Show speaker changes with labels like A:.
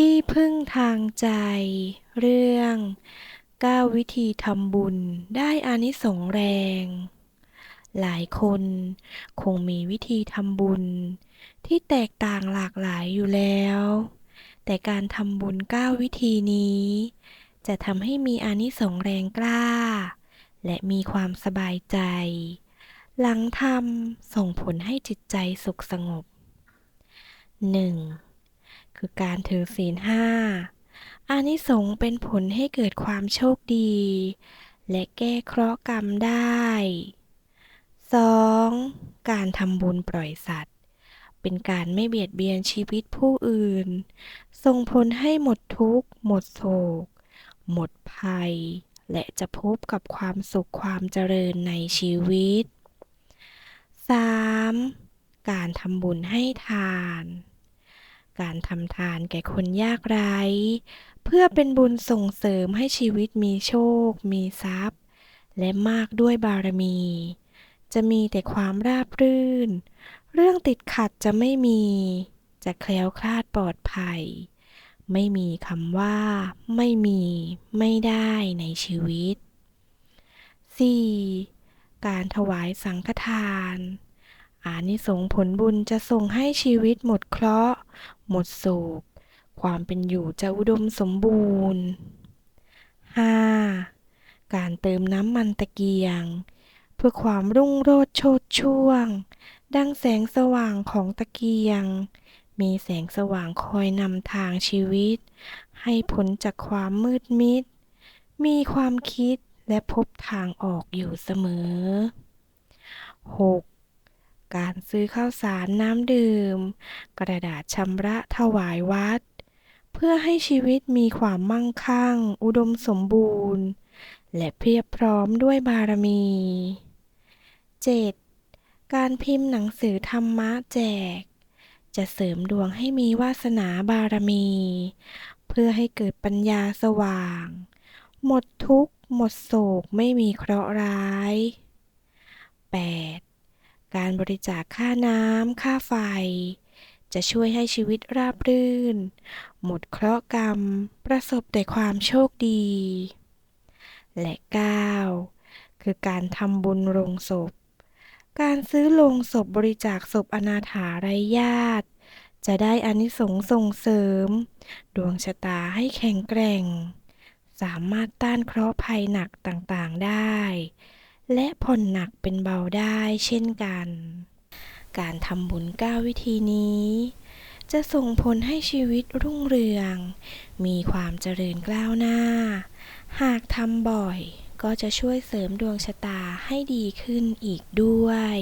A: ที่พึ่งทางใจ เรื่อง9วิธีทำบุญได้อานิสงส์แรง หลายคนคงมีวิธีทำบุญ ที่แตกต่างหลากหลายอยู่แล้ว แต่การทำบุญ 9 วิธีนี้ จะทำให้มีอานิสงส์แรงกล้า และมีความสบายใจ หลังทำส่งผลให้จิตใจสุขสงบ 1. คือการถือศีลห้าอานิสงส์เป็นผลให้เกิดความโชคดี และแก้เคราะห์กรรมได้ 2. การทำบุญปล่อยสัตว์ เป็นการไม่เบียดเบียนชีวิตผู้อื่น ส่งผลให้หมดทุกข์ หมดโศก หมดภัย และจะพบกับความสุขความเจริญในชีวิต 3. การทำบุญให้ทาน การทำทานแก่คนยากไร้ เพื่อเป็นบุญส่งเสริมให้ชีวิตมีโชค มีทรัพย์ และมากด้วยบารมี จะมีแต่ความราบรื่น เรื่องติดขัดจะไม่มี จะแคล้วคลาดปลอดภัย ไม่มีคำว่า ไม่มี ไม่ได้ในชีวิต 4. การถวายสังฆทานอานิสงผลบุญจะส่งให้ชีวิตหมดเคราะห์ หมดโศก ความเป็นอยู่จะอุดมสมบูรณ์ 5. การเติมน้ำมันตะเกียง เพื่อความรุ่งโรจน์โชติช่วง ดังแสงสว่างของตะเกียง มีแสงสว่างคอยนำทางชีวิต ให้พ้นจากความมืดมิด มีความคิดและพบทางออกอยู่เสมอ 6. ซื้อข้าวสารน้ำดื่ม กระดาษชำระถวายวัด เพื่อให้ชีวิตมีความมั่งคั่ง อุดมสมบูรณ์ และเพียบพร้อมด้วยบารมี 7. การพิมพ์หนังสือธรรมะแจก จะเสริมดวงให้มีวาสนาบารมี เพื่อให้เกิดปัญญาสว่าง หมดทุกข์ หมดโศกไม่มีเคราะห์ร้าย 8. การบริจาคค่าน้ำ ค่าไฟ จะช่วยให้ชีวิตราบรื่น หมดเคราะห์กรรม ประสบแต่ความโชคดี และ 9. คือการทำบุญโรงศพ การซื้อโลงศพบริจาคศพอนาถาไร้ญาติ จะได้อานิสงส์ส่งเสริม ดวงชะตาให้แข็งแกร่ง สามารถต้านเคราะห์ภัยหนักต่างๆได้ และผ่อนหนักเป็นเบาได้เช่นกัน การทำบุญ9วิธีนี้ จะส่งผลให้ชีวิตรุ่งเรือง มีความเจริญกล้าวหน้า หากทำบ่อยก็จะช่วยเสริมดวงชะตาให้ดีขึ้นอีกด้วย